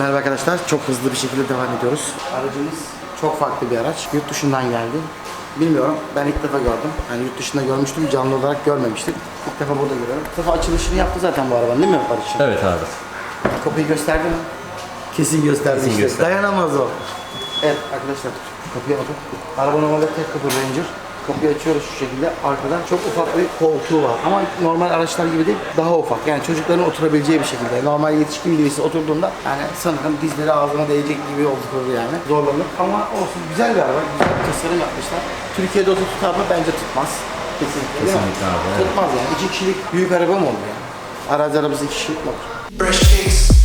Merhaba arkadaşlar. Çok hızlı bir şekilde devam ediyoruz. Aracımız çok farklı bir araç. Yurt dışından geldi. Bilmiyorum. Ben ilk defa gördüm. Yani yurt dışında görmüştüm. Canlı olarak görmemiştim. İlk defa burada görüyorum. İlk defa açılışını yaptı zaten bu arabanın değil mi Barış'ım? Evet abi. Kapıyı gösterdi mi? Kesin gösterdi Kesin işte. gösterdi. Dayanamaz o. Evet arkadaşlar kapıya bakın. Araba normalde tek kapı Ranger. Kapıyı açıyoruz şu şekilde. Arkadan çok ufak bir koltuğu var. Ama normal araçlar gibi değil, daha ufak. Yani çocukların oturabileceği bir şekilde. Normal yetişkin birisi oturduğunda yani sanırım dizleri ağzına değecek gibi oldukları yani. Zorlanır. Ama olsun güzel bir araba. Güzel bir tasarım yapmışlar. Türkiye'de otur tutar mı? Bence tutmaz. Kesinlikle. Kesinlikle abi. Tutmaz yani. İki kişilik büyük araba mı olur yani? Arazi arabası iki kişilik mi olur?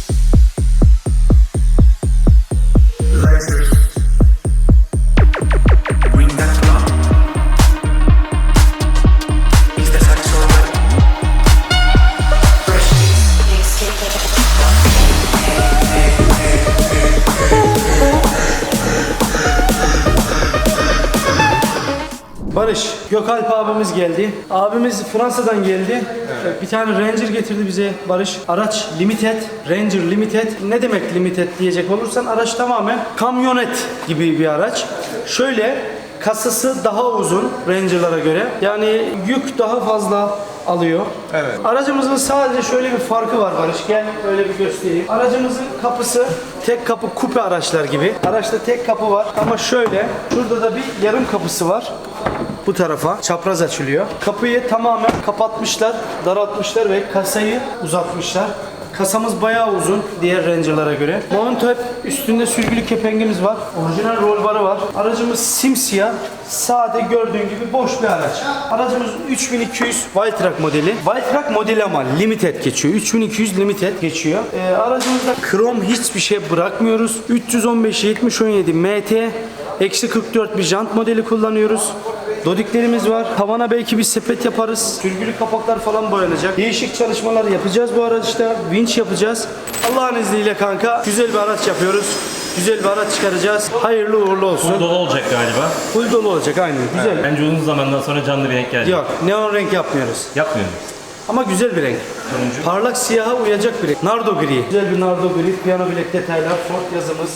Gökalp abimiz geldi. Abimiz Fransa'dan geldi. Bir tane Ranger getirdi bize Barış. Araç Limited, Ranger Limited. Ne demek Limited diyecek olursan araç tamamen kamyonet gibi bir araç. Şöyle kasası daha uzun Ranger'lara göre. Yani yük daha fazla alıyor. Evet. Aracımızın sadece şöyle bir farkı var Barış. Gel öyle bir göstereyim. Aracımızın kapısı tek kapı kupe araçlar gibi. Araçta tek kapı var ama şöyle şurada da bir yarım kapısı var. Bu tarafa çapraz açılıyor. Kapıyı tamamen kapatmışlar, daraltmışlar ve kasayı uzatmışlar. Kasamız bayağı uzun diğer Ranger'lara göre. Mount hep üstünde sürgülü kepengimiz var. Orijinal roll barı var. Aracımız simsiyah, sade gördüğün gibi boş bir araç. Aracımız 3200 Wild Track modeli. Wild Track modeli ama limited geçiyor. 3200 limited geçiyor. Ee, aracımızda krom hiçbir şey bırakmıyoruz. 315 70 17 MT Eksi 44 bir jant modeli kullanıyoruz. Dodiklerimiz var. Tavana belki bir sepet yaparız. Sürgülü kapaklar falan boyanacak. Değişik çalışmalar yapacağız bu araçta. Vinç yapacağız. Allah'ın izniyle kanka güzel bir araç yapıyoruz. Güzel bir araç çıkaracağız. Hayırlı uğurlu olsun. Full dolu olacak galiba. Full dolu olacak aynen. Güzel. Bence uzun zamandan sonra canlı bir renk gelecek. Yok neon renk yapmıyoruz. Yapmıyor mu? Ama güzel bir renk. Parlak siyaha uyacak bir renk. Nardo gri. Güzel bir nardo gri. Piyano bilek detaylar. Ford yazımız.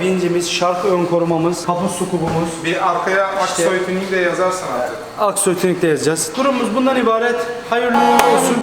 Vincimiz, şarkı ön korumamız, kapı su kubumuz. Bir arkaya Aksoy Tuning de yazarsan artık. Aksoy Tunik'te yazacağız. Durumumuz bundan ibaret. Hayırlı olsun.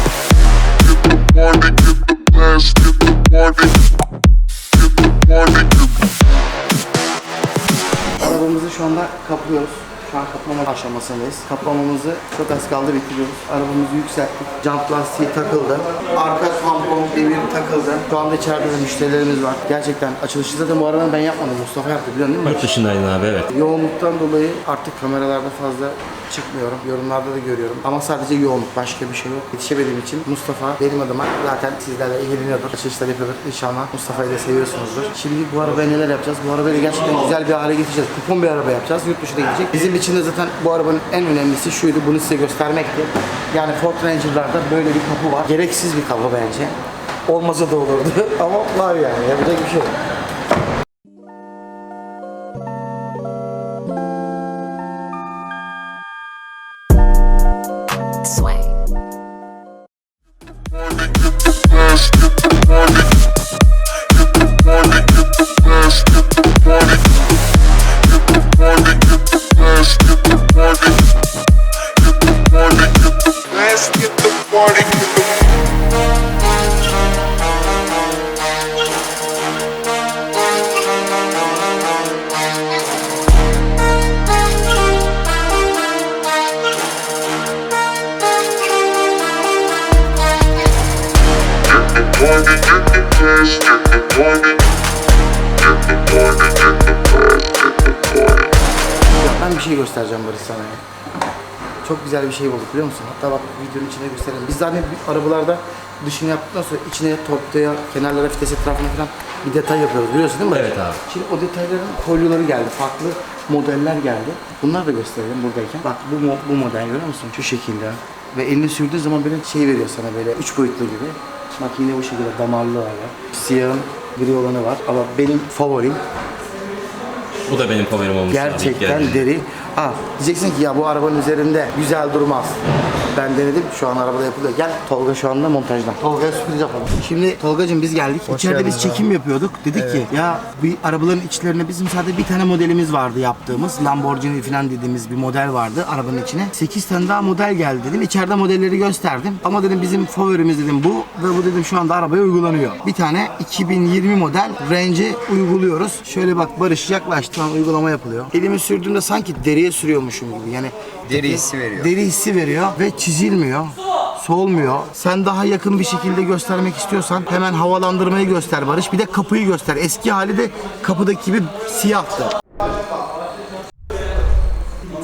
aşamasındayız. Kaplamamızı çok az kaldı bitiriyoruz. Arabamızı yükselttik. Jant lastiği takıldı. Arka tampon demir takıldı. Şu anda içeride de müşterilerimiz var. Gerçekten açılışı zaten bu arabanın ben yapmadım. Mustafa yaptı biliyorsun değil mi? Yurt dışındaydın abi evet. Yoğunluktan dolayı artık kameralarda fazla çıkmıyorum. Yorumlarda da görüyorum. Ama sadece yoğunluk. Başka bir şey yok. Yetişemediğim için Mustafa benim adıma zaten sizlerle ilgileniyordur. Açılışlar yapıyordur. İnşallah Mustafa'yı da seviyorsunuzdur. Şimdi bu arabaya neler yapacağız? Bu arabayı gerçekten güzel bir hale getireceğiz. Kupon bir araba yapacağız. Yurt dışına gidecek. Bizim için de zaten bu arabanın en önemlisi şuydu. Bunu size göstermekti. Yani Ford Ranger'larda böyle bir kapı var. Gereksiz bir kapı bence. Olmasa da olurdu. Ama var yani. Yapacak bir şey yok. Bir şey göstereceğim Barış sana ya. Çok güzel bir şey bulduk biliyor musun? Hatta bak videonun içine gösterelim. Biz zaten arabalarda dışını yaptıktan sonra içine torpidoya, kenarlara, vites etrafına falan bir detay yapıyoruz biliyorsun değil mi? Barış? Evet abi. Şimdi o detayların kolyoları geldi. Farklı modeller geldi. Bunları da gösterelim buradayken. Bak bu, mo- bu model görüyor musun? Şu şekilde. Ve elini sürdüğün zaman böyle şey veriyor sana böyle üç boyutlu gibi. Bak yine bu şekilde damarlı var. Siyahın gri olanı var. Ama benim favorim Bu da benim favorim olmuş. abi, Gerçekten geldiğinde. deri. Ah diyeceksin ki ya bu arabanın üzerinde güzel durmaz. Ben denedim şu an arabada yapılıyor. Gel Tolga şu anda montajda. Tolga'ya sürpriz yapalım. Şimdi Tolga'cığım biz geldik. İçeride biz çekim yapıyorduk. Dedik ki ya bir arabaların içlerine bizim sadece bir tane modelimiz vardı yaptığımız. Lamborghini falan dediğimiz bir model vardı arabanın içine. 8 tane daha model geldi dedim. İçeride modelleri gösterdim. Ama dedim bizim favorimiz dedim bu ve bu dedim şu anda arabaya uygulanıyor. Bir tane 2020 model Range'i uyguluyoruz. Şöyle bak Barış yaklaştı şu an uygulama yapılıyor. Elimi sürdüğümde sanki deriye sürüyormuşum gibi. Yani Deri hissi veriyor. Deri hissi veriyor ve çizilmiyor. Solmuyor. Sen daha yakın bir şekilde göstermek istiyorsan hemen havalandırmayı göster Barış. Bir de kapıyı göster. Eski hali de kapıdaki gibi siyahtı.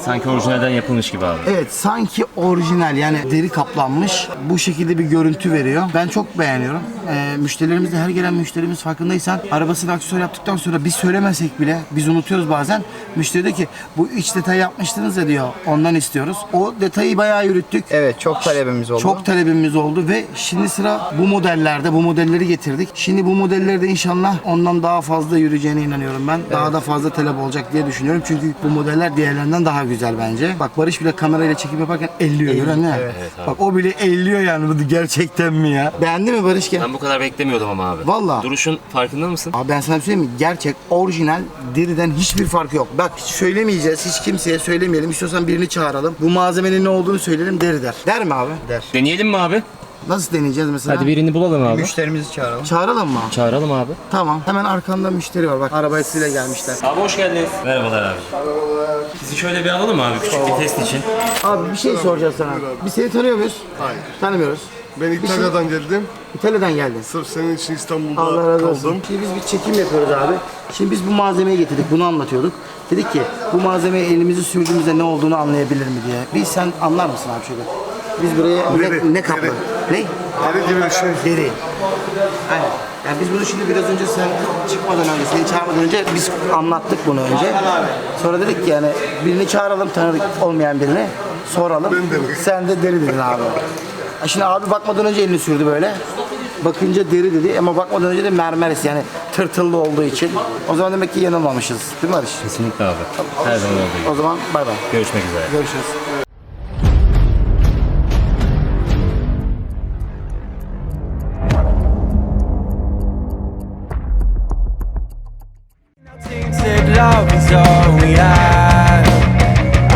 Sanki orijinalden yapılmış gibi abi. Evet sanki orijinal yani deri kaplanmış bu şekilde bir görüntü veriyor. Ben çok beğeniyorum. Ee, müşterilerimiz de her gelen müşterimiz farkındaysan arabasını aksesuar yaptıktan sonra biz söylemesek bile biz unutuyoruz bazen. Müşteri diyor ki bu iç detay yapmıştınız ya diyor ondan istiyoruz. O detayı bayağı yürüttük. Evet çok talebimiz oldu. Çok talebimiz oldu ve şimdi sıra bu modellerde bu modelleri getirdik. Şimdi bu modellerde inşallah ondan daha fazla yürüyeceğine inanıyorum ben. Daha da fazla talep olacak diye düşünüyorum. Çünkü bu modeller diğerlerinden daha güzel bence. Bak Barış bile kamerayla çekim yaparken elliyor görüyor musun? Bak o bile elliyor yani bu gerçekten mi ya? Beğendi mi Barış gel? Ben bu kadar beklemiyordum ama abi. Vallahi. Duruşun farkında mısın? Abi ben sana bir söyleyeyim mi? Gerçek, orijinal, deriden hiçbir farkı yok. Bak hiç söylemeyeceğiz, hiç kimseye söylemeyelim. İstiyorsan birini çağıralım. Bu malzemenin ne olduğunu söyleyelim, deri der. Der mi abi? der. Deneyelim mi abi? Nasıl deneyeceğiz mesela? Hadi birini bulalım abi. Müşterimizi çağıralım. Çağıralım mı? Çağıralım abi. Tamam. Hemen arkanda müşteri var. Bak arabayla gelmişler. Abi hoş geldiniz. Merhabalar abi. Sizi şöyle bir alalım abi küçük bir test için. Abi bir şey soracağız sana. Biz seni tanıyor muyuz? Hayır. Tanımıyoruz. Ben İtalya'dan geldim. İtalya'dan geldin. Sırf senin için İstanbul'da Allah razı olsun. kaldım. Şimdi biz bir çekim yapıyoruz abi. Şimdi biz bu malzemeyi getirdik. Bunu anlatıyorduk. Dedik ki bu malzemeyi elimizi sürdüğümüzde ne olduğunu anlayabilir mi diye. Bir sen anlar mısın abi şöyle? Biz buraya ne, ne kaplı? Ne? Deri gibi bir şey. Deri. Aynen. Yani biz bunu şimdi biraz önce sen çıkmadan önce, seni çağırmadan önce biz anlattık bunu önce. Sonra dedik ki yani birini çağıralım tanıdık olmayan birini. Soralım. Ben deri. Sen de deri dedin abi. Şimdi abi bakmadan önce elini sürdü böyle. Bakınca deri dedi ama bakmadan önce de mermer yani tırtıllı olduğu için. O zaman demek ki yanılmamışız. Değil mi Barış? Kesinlikle abi. Her zaman olduğu gibi. O zaman bay bay. Görüşmek üzere. Görüşürüz. Love is all we have.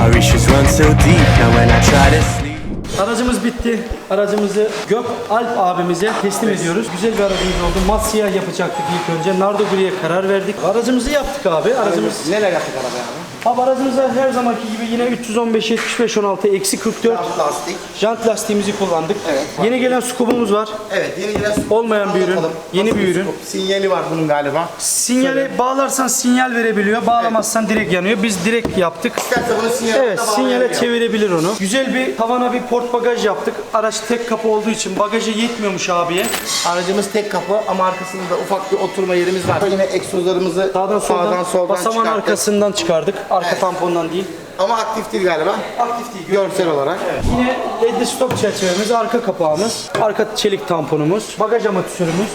Our issues run so deep now when I try to sleep. Aracımız bitti. Aracımızı Gök Alp abimize teslim ediyoruz. Güzel bir aracımız oldu. Mat siyah yapacaktık ilk önce. Nardo griye karar verdik. Aracımızı yaptık abi. Aracımız Neler yaptık arabaya abi? Abi aracımıza her zamanki gibi yine 315 75 16 eksi 44 Lastik. jant lastiğimizi kullandık. Evet. Yeni gelen skubumuz var. Evet yeni gelen Olmayan bir ürün, Anlatalım. yeni Nasıl bir ürün. scope? Sinyali var bunun galiba. Sinyali bağlarsan sinyal verebiliyor. Bağlamazsan direkt yanıyor. Biz direkt yaptık. İsterse bunu sinyale Evet, sinyale çevirebilir onu. Güzel bir tavana bir port bagaj yaptık. Araç tek kapı olduğu için bagajı yetmiyormuş abiye. Aracımız tek kapı ama arkasında da ufak bir oturma yerimiz var. Yine egzozlarımızı Sağdan soldan, soldan basaman çıkarttık. arkasından çıkardık. Arka tampondan değil. Ama aktif değil galiba. Aktif değil. Görsel olarak. Yine ledli stop çerçevemiz, arka kapağımız, arka çelik tamponumuz, bagaj amatüsörümüz.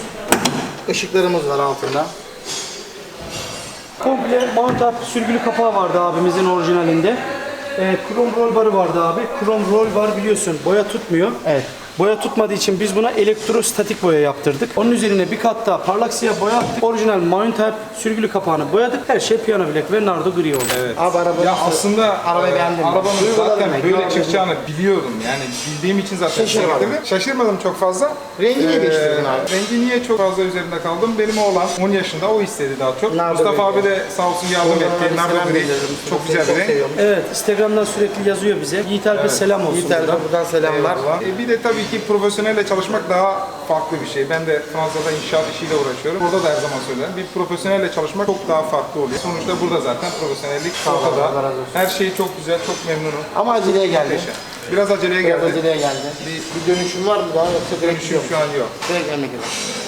Işıklarımız var altında. Komple mount up sürgülü kapağı vardı abimizin orijinalinde. Ee, krom roll barı vardı abi. Krom roll bar biliyorsun boya tutmuyor. Evet. Boya tutmadığı için biz buna elektrostatik boya yaptırdık. Onun üzerine bir kat daha parlak siyah boya attık. Orijinal Mountype sürgülü kapağını boyadık. Her şey piyano bilek ve nardo gri oldu. Abi araba Ya aslında Arabayı e, beğendin mi? arabanın zaten demek, böyle çıkacağını biliyordum. Yani bildiğim için zaten Şaşırmadın. sevdim. Şaşırmadım çok fazla. Rengi niye Ee, değiştirdin abi? Rengi niye çok fazla üzerinde kaldım? Benim oğlan 10 yaşında o istedi daha çok. Nardo Mustafa abi de sağ olsun yardım etti. abi Nardo gri. Çok güzel bir renk. Evet, Instagram'dan sürekli yazıyor bize. Yiğit Alp'e selam olsun. Yiğit buradan. buradan selamlar. Eyvallah. E, bir de tabii ki profesyonelle çalışmak daha farklı bir şey. Ben de Fransa'da inşaat işiyle uğraşıyorum. Burada da her zaman söylerim. Bir profesyonelle çalışmak çok daha farklı oluyor. Sonuçta burada zaten profesyonellik ortada. Her şey çok güzel, çok memnunum. Ama aceleye geldi. Muhteşem. Biraz aceleye Biraz geldi. aceleye geldi. Bir, bir dönüşüm var mı daha yoksa direkt Dönüşüm mu? şu an yok. Direkt memlekete.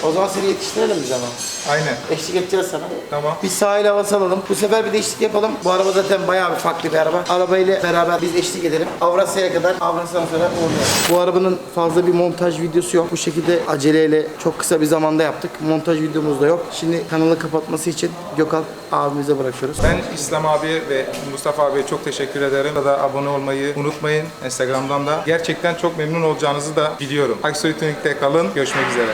O zaman seni yetiştirelim biz ama. Aynen. Eşlik edeceğiz sana. Tamam. Bir sahil havası alalım. Bu sefer bir değişiklik yapalım. Bu araba zaten bayağı bir farklı bir araba. Arabayla beraber biz eşlik edelim. Avrasya'ya kadar, Avrasya'dan sonra uğurlayalım. Bu arabanın fazla bir montaj videosu yok. Bu şekilde aceleyle çok kısa bir zamanda yaptık. Montaj videomuz da yok. Şimdi kanalı kapatması için Gökhan abimize bırakıyoruz. Ben İslam abiye ve Mustafa abiye çok teşekkür ederim. Burada abone olmayı unutmayın. Instagram'dan da. Gerçekten çok memnun olacağınızı da biliyorum. Aksoy Tunik'te kalın. Görüşmek üzere.